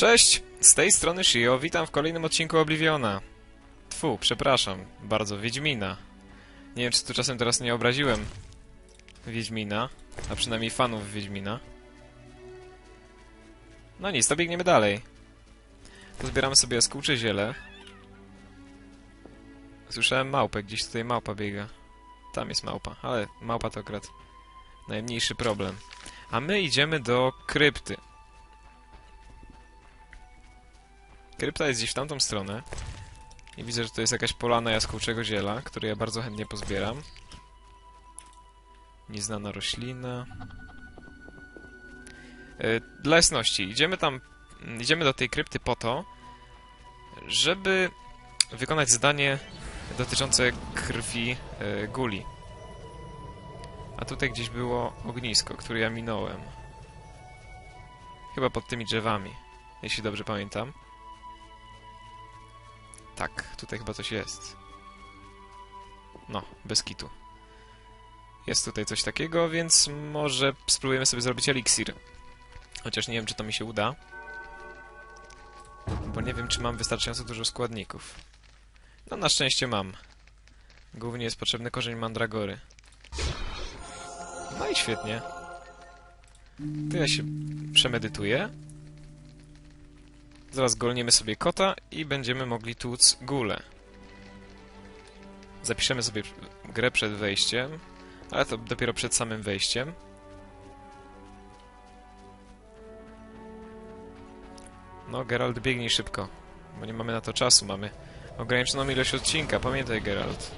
Cześć! Z tej strony Shio, witam w kolejnym odcinku Obliviona. Tfu, przepraszam, bardzo Wiedźmina. Nie wiem, czy tu czasem teraz nie obraziłem Wiedźmina, a przynajmniej fanów Wiedźmina. No nic, to biegniemy dalej. Pozbieramy sobie jaskółcze ziele. Słyszałem małpę, gdzieś tutaj małpa biega. Tam jest małpa, ale małpa to akurat najmniejszy problem. A my idziemy do krypty. Krypta jest gdzieś w tamtą stronę. I widzę, że to jest jakaś polana jaskółczego ziela, który ja bardzo chętnie pozbieram. Nieznana roślina. E, Dla jasności, idziemy tam, idziemy do tej krypty po to, żeby wykonać zadanie dotyczące krwi e, guli. A tutaj gdzieś było ognisko, które ja minąłem. Chyba pod tymi drzewami, jeśli dobrze pamiętam. Tak, tutaj chyba coś jest. No, bez kitu. Jest tutaj coś takiego, więc może spróbujemy sobie zrobić eliksir. Chociaż nie wiem, czy to mi się uda. Bo nie wiem, czy mam wystarczająco dużo składników. No, na szczęście mam. Głównie jest potrzebny korzeń mandragory. No i świetnie. To ja się przemedytuję. Zaraz golniemy sobie kota i będziemy mogli tłuc gulę. Zapiszemy sobie grę przed wejściem, ale to dopiero przed samym wejściem. No, Geralt, biegnij szybko, bo nie mamy na to czasu, mamy ograniczoną ilość odcinka, pamiętaj, Geralt.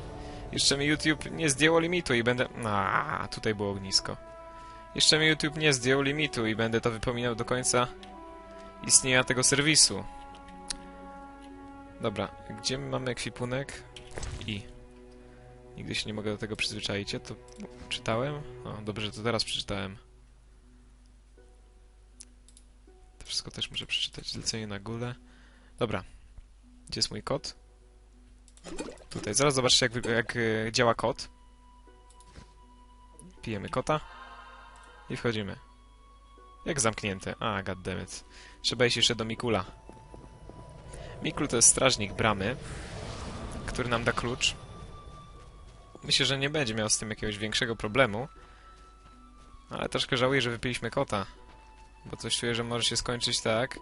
Jeszcze mi YouTube nie zdjęło limitu i będę... A, tutaj było ognisko. Jeszcze mi YouTube nie zdjął limitu i będę to wypominał do końca istnienia tego serwisu. Dobra, gdzie mamy ekwipunek? I. Nigdy się nie mogę do tego przyzwyczaić. Ja to czytałem? O, dobrze, że to teraz przeczytałem. To wszystko też muszę przeczytać. Zlecenie na górę. Dobra. Gdzie jest mój kod? Tutaj. Zaraz zobaczcie, jak, jak e, działa kod. Pijemy kota. I wchodzimy. Jak zamknięte. A, goddammit. Trzeba iść jeszcze do Mikula. Mikul to jest strażnik bramy, który nam da klucz. Myślę, że nie będzie miał z tym jakiegoś większego problemu. Ale troszkę żałuję, że wypiliśmy kota. Bo coś czuję, że może się skończyć tak,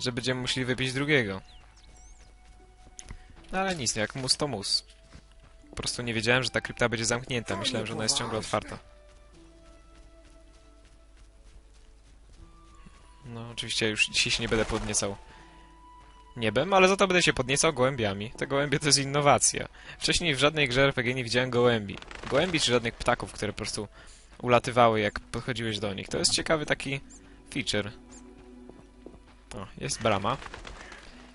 że będziemy musieli wypić drugiego. No ale nic, jak mus to mus. Po prostu nie wiedziałem, że ta krypta będzie zamknięta. Myślałem, że ona jest ciągle otwarta. No, oczywiście już dzisiaj się nie będę podniecał niebem, ale za to będę się podniecał gołębiami. Te gołębie to jest innowacja. Wcześniej w żadnej grze RPG nie widziałem gołębi. Gołębi czy żadnych ptaków, które po prostu ulatywały, jak podchodziłeś do nich. To jest ciekawy taki feature. O, jest brama.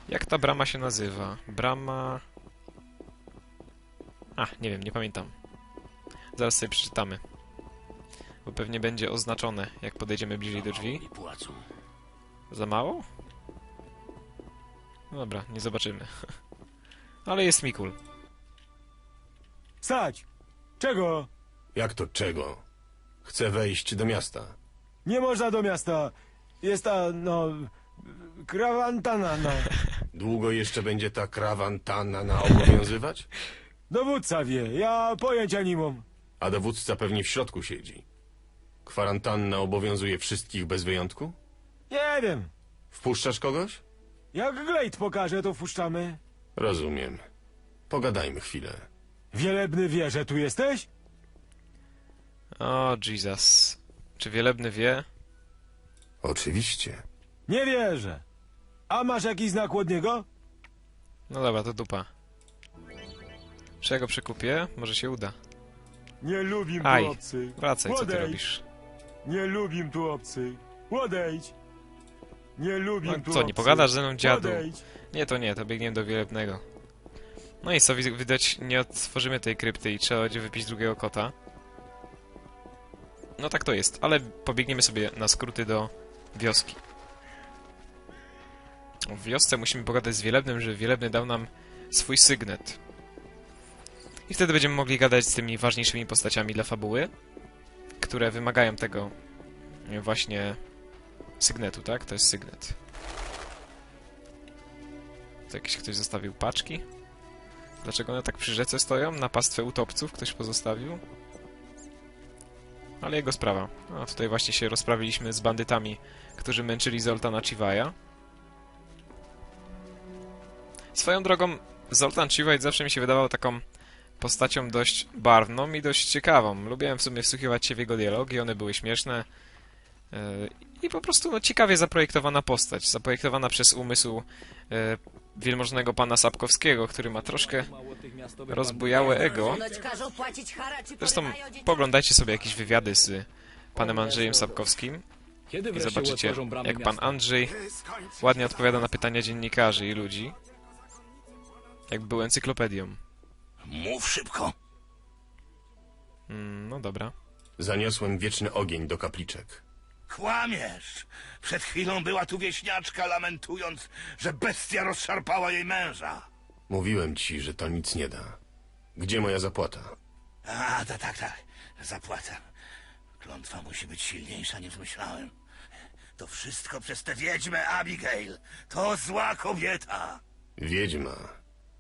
Jak ta brama się nazywa? Brama... A, nie wiem, nie pamiętam. Zaraz sobie przeczytamy. Bo pewnie będzie oznaczone, jak podejdziemy bliżej do drzwi. Za mało? No Dobra, nie zobaczymy. Ale jest Mikul. Stać! Czego? Jak to czego? Chcę wejść do miasta. Nie można do miasta. Jest ta, no... Krawantana, no. Długo jeszcze będzie ta krawantanna obowiązywać? Dowódca wie, ja pojęcia nie mam. A dowódca pewnie w środku siedzi. Kwarantanna obowiązuje wszystkich bez wyjątku? Nie wiem. Wpuszczasz kogoś? Jak Glade pokaże, to wpuszczamy. Rozumiem. Pogadajmy chwilę. Wielebny wie, że tu jesteś? O, Jesus. Czy Wielebny wie? Oczywiście. Nie wierzę. A masz jakiś znak od niego? No dobra, to dupa. Czy ja go przekupię? Może się uda. Nie lubim Aj. tu obcych. Wracaj, co ty Odejdź. robisz? Nie lubim tu obcych. Odejdź. Nie lubim No co, nie pogadasz ze mną, dziadu? Nie, to nie, to biegniemy do Wielebnego. No i co, wid- widać, nie otworzymy tej krypty i trzeba będzie wypić drugiego kota. No tak to jest, ale pobiegniemy sobie na skróty do wioski. W wiosce musimy pogadać z Wielebnym, że Wielebny dał nam swój sygnet. I wtedy będziemy mogli gadać z tymi ważniejszymi postaciami dla fabuły, które wymagają tego właśnie sygnetu, tak? To jest sygnet. Tu jakiś ktoś zostawił paczki? Dlaczego one tak przy rzece stoją? Na pastwę utopców ktoś pozostawił? Ale jego sprawa. A tutaj właśnie się rozprawiliśmy z bandytami, którzy męczyli Zoltana Chivaja. Swoją drogą, Zoltan Chivaj zawsze mi się wydawał taką postacią dość barwną i dość ciekawą. Lubiłem w sumie wsłuchiwać się w jego dialogi, one były śmieszne. Yy, I po prostu no, ciekawie zaprojektowana postać. Zaprojektowana przez umysł yy, wielmożnego pana Sapkowskiego, który ma troszkę rozbujałe ego. Zresztą poglądajcie sobie jakieś wywiady z panem Andrzejem Sapkowskim i zobaczycie, jak pan? Andrzej ładnie odpowiada na pytania dziennikarzy i ludzi. Jak był encyklopedią. Mów szybko. Mm, no dobra. Zaniosłem wieczny ogień do kapliczek. Kłamiesz. Przed chwilą była tu wieśniaczka lamentując, że bestia rozszarpała jej męża. Mówiłem ci, że to nic nie da. Gdzie moja zapłata? A, tak, tak, tak. Zapłacę. Klątwa musi być silniejsza niż myślałem. To wszystko przez tę wiedźmę Abigail. To zła kobieta. Wiedźma.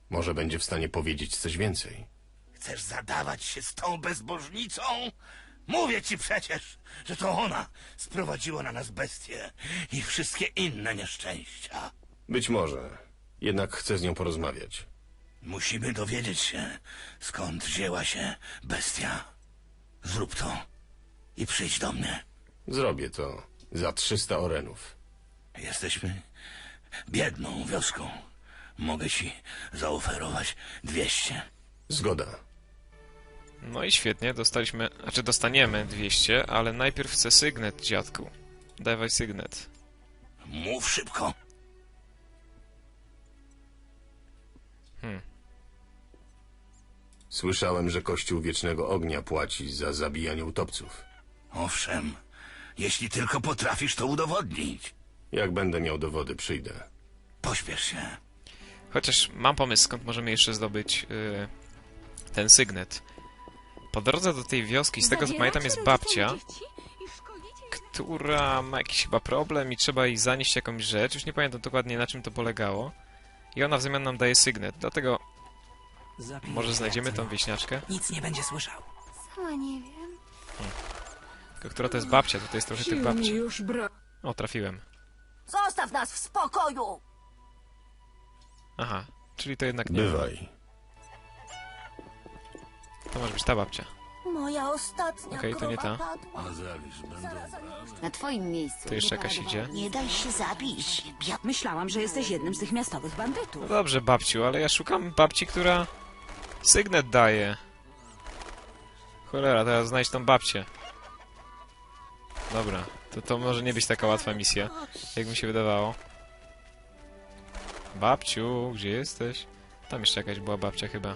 Może będzie w stanie powiedzieć coś więcej. Chcesz zadawać się z tą bezbożnicą? Mówię ci przecież, że to ona sprowadziła na nas bestię i wszystkie inne nieszczęścia. Być może. Jednak chcę z nią porozmawiać. Musimy dowiedzieć się, skąd wzięła się bestia. Zrób to i przyjdź do mnie. Zrobię to za 300 orenów. Jesteśmy biedną wioską. Mogę ci zaoferować 200. Zgoda. No i świetnie, dostaliśmy, znaczy dostaniemy 200, ale najpierw chcę sygnet, dziadku. Dawaj sygnet. Mów szybko. Słyszałem, że Kościół Wiecznego Ognia płaci za zabijanie utopców. Owszem, jeśli tylko potrafisz to udowodnić. Jak będę miał dowody, przyjdę. Pośpiesz się. Chociaż mam pomysł, skąd możemy jeszcze zdobyć yy, ten sygnet. Po drodze do tej wioski, z tego co pamiętam, jest babcia, która ma jakiś chyba problem i trzeba jej zanieść jakąś rzecz. Już nie pamiętam dokładnie na czym to polegało. I ona w zamian nam daje sygnet. Dlatego może znajdziemy tą wieśniaczkę. Nic nie będzie słyszał. Sama nie wiem. Tylko która to jest babcia? Tutaj jest trochę tych babci. O, trafiłem. Zostaw nas w spokoju! Aha, czyli to jednak nie. Bywaj. To może być ta babcia. Moja ostatnia Okej, to nie krowa ta. padła. Na twoim miejscu. Tu jeszcze jakaś idzie. Nie daj się zabić. Ja Myślałam, że jesteś jednym z tych miastowych No bandytów. dobrze, babciu, ale ja szukam babci, która sygnet daje. Cholera, teraz znajdź tą babcię. Dobra, to to może nie być taka łatwa misja, jak mi się wydawało. Babciu, gdzie jesteś? Tam jeszcze jakaś była babcia chyba.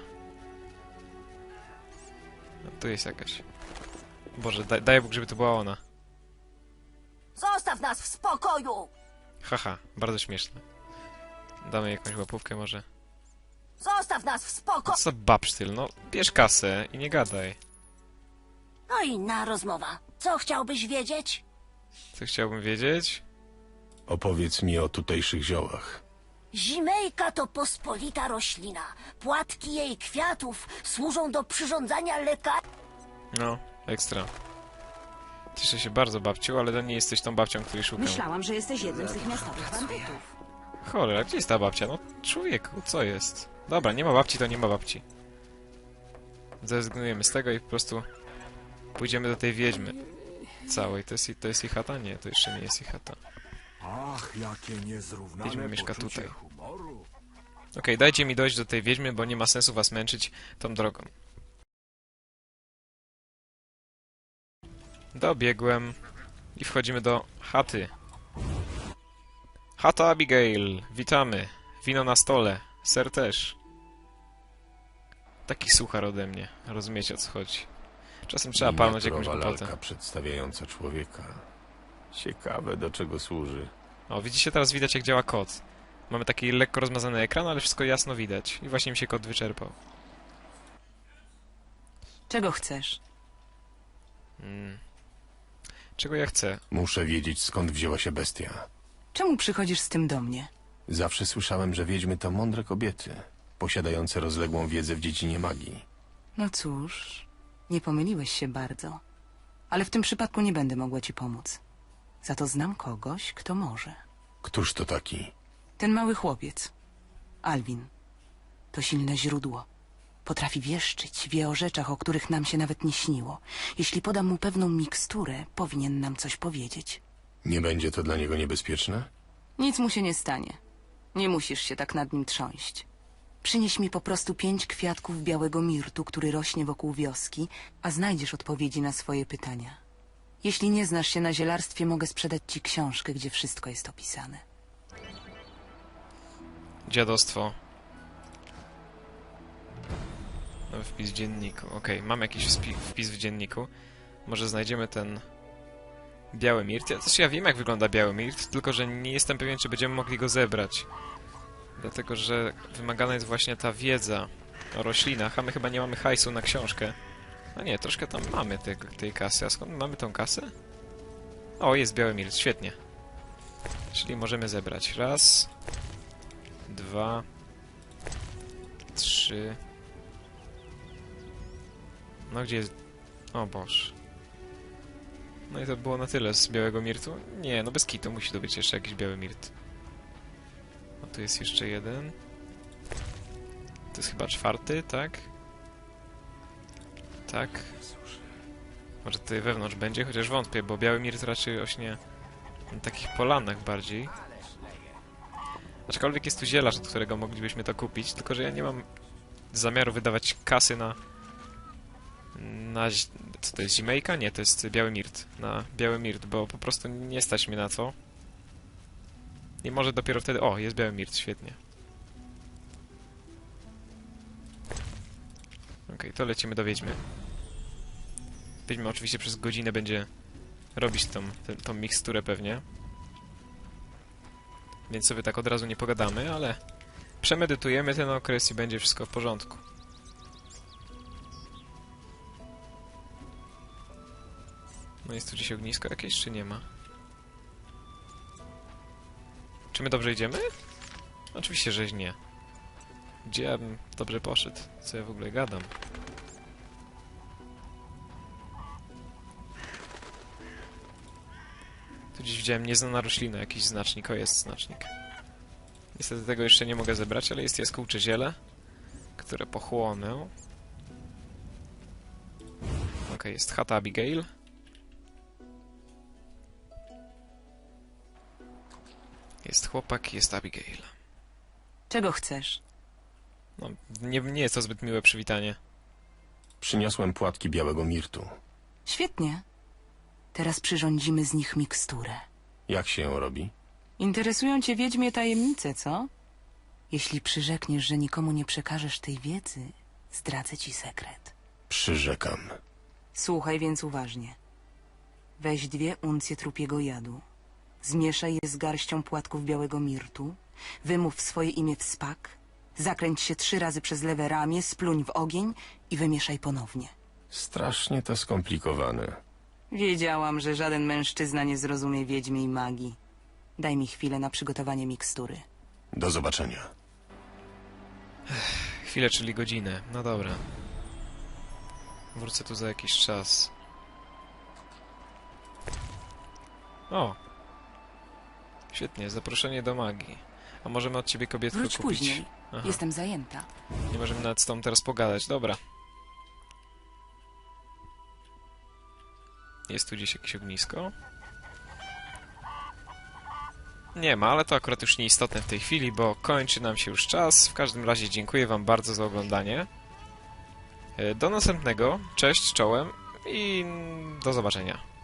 No, tu jest jakaś. Boże, daj, daj Bóg, żeby to była ona. Zostaw nas w spokoju! Haha, bardzo śmieszne. Damy jakąś łapówkę może. Zostaw nas w spokoju! Co babsztyl, no bierz kasę i nie gadaj. No i inna rozmowa. Co chciałbyś wiedzieć? Co chciałbym wiedzieć? Opowiedz mi o tutejszych ziołach. Zimejka to pospolita roślina. Płatki jej kwiatów służą do przyrządzania lekarzy. No, ekstra. Cieszę się bardzo, babciu, ale to nie jesteś tą babcią, której szukam. Myślałam, że jesteś jednym z tych miastowych bandytów. Cholera, gdzie jest ta babcia? No, człowieku, co jest? Dobra, nie ma babci, to nie ma babci. Zrezygnujemy z tego i po prostu pójdziemy do tej wiedźmy. Całej. To jest, to jest jej chata? Nie, to jeszcze nie jest jej chata. Ach, jakie niezrównane Wiedźma mieszka tutaj. Okej, dajcie mi dojść do tej wiedźmy, bo nie ma sensu was męczyć tą drogą. Dobiegłem i wchodzimy do chaty. Chata Abigail, witamy. Wino na stole, ser też. Taki suchar ode mnie, rozumiecie o co chodzi. Czasem trzeba palnąć jakąś głupotę. przedstawiająca człowieka. Ciekawe, do czego służy. O, widzicie, teraz widać jak działa kod. Mamy taki lekko rozmazany ekran, ale wszystko jasno widać. I właśnie mi się kod wyczerpał. Czego chcesz? Mm. Czego ja chcę? Muszę wiedzieć, skąd wzięła się bestia. Czemu przychodzisz z tym do mnie? Zawsze słyszałem, że wiedźmy to mądre kobiety, posiadające rozległą wiedzę w dziedzinie magii. No cóż, nie pomyliłeś się bardzo. Ale w tym przypadku nie będę mogła ci pomóc. Za to znam kogoś, kto może. Któż to taki? Ten mały chłopiec, Alwin, to silne źródło. Potrafi wieszczyć, wie o rzeczach, o których nam się nawet nie śniło. Jeśli podam mu pewną miksturę, powinien nam coś powiedzieć. Nie będzie to dla niego niebezpieczne? Nic mu się nie stanie. Nie musisz się tak nad nim trząść. Przynieś mi po prostu pięć kwiatków białego mirtu, który rośnie wokół wioski, a znajdziesz odpowiedzi na swoje pytania. Jeśli nie znasz się na zielarstwie, mogę sprzedać ci książkę, gdzie wszystko jest opisane. Dziadostwo. Nowy wpis w dzienniku. Okej, mam jakiś wpis w dzienniku. Może znajdziemy ten biały mirt. Ja, też ja wiem, jak wygląda biały mirt, tylko że nie jestem pewien, czy będziemy mogli go zebrać. Dlatego, że wymagana jest właśnie ta wiedza o roślinach, a my chyba nie mamy hajsu na książkę. No nie, troszkę tam mamy tej, tej kasy. A skąd mamy tą kasę? O, jest biały mirt, świetnie. Czyli możemy zebrać. Raz, dwa, trzy. No gdzie jest... O Boż. No i to było na tyle z białego mirtu. Nie, no bez kitu musi to być jeszcze jakiś biały mirt. A tu jest jeszcze jeden. To jest chyba czwarty, tak? Tak. Może tutaj wewnątrz będzie, chociaż wątpię, bo biały mirt raczej rośnie na takich polanach bardziej. Aczkolwiek jest tu zielarz, od którego moglibyśmy to kupić, tylko że ja nie mam zamiaru wydawać kasy na... na... co to jest, zimejka? Nie, to jest biały mirt. Na biały mirt, bo po prostu nie stać mnie na to. I może dopiero wtedy... O, jest biały mirt, świetnie. Okej, to lecimy do Wiedźmy. Oczywiście przez godzinę będzie robić tą, tą miksturę pewnie. Więc sobie tak od razu nie pogadamy, ale przemedytujemy ten okres i będzie wszystko w porządku. No jest tu gdzieś ognisko jakieś, czy nie ma? Czy my dobrze idziemy? Oczywiście, że nie. Gdzie ja bym dobrze poszedł? Co ja w ogóle gadam? Gdzieś widziałem nieznana roślina, jakiś znacznik. O, jest znacznik. Niestety tego jeszcze nie mogę zebrać, ale jest jaskółcze ziele, które pochłonę. Okej, jest chata Abigail. Jest chłopak, jest Abigail. Czego chcesz? No, nie, nie jest to zbyt miłe przywitanie. Przyniosłem płatki białego mirtu. Świetnie. Teraz przyrządzimy z nich miksturę. Jak się ją robi? Interesują cię wiedźmie tajemnice, co? Jeśli przyrzekniesz, że nikomu nie przekażesz tej wiedzy, zdradzę ci sekret. Przyrzekam. Słuchaj więc uważnie. Weź dwie uncje trupiego jadu. Zmieszaj je z garścią płatków białego mirtu. Wymów swoje imię w spak. Zakręć się trzy razy przez lewe ramię, spluń w ogień i wymieszaj ponownie. Strasznie to skomplikowane. Wiedziałam, że żaden mężczyzna nie zrozumie wiedźmiej magii. Daj mi chwilę na przygotowanie mikstury. Do zobaczenia. Chwilę, czyli godzinę. No dobra. Wrócę tu za jakiś czas. O! Świetnie, zaproszenie do magii. A możemy od ciebie kobietkę Wróć kupić? później. Aha, Jestem zajęta. nie możemy nawet z tą teraz pogadać. Dobra. Jest tu gdzieś jakieś ognisko? Nie ma, ale to akurat już nieistotne w tej chwili, bo kończy nam się już czas. W każdym razie dziękuję wam bardzo za oglądanie. E, Do następnego. Cześć, czołem i do zobaczenia.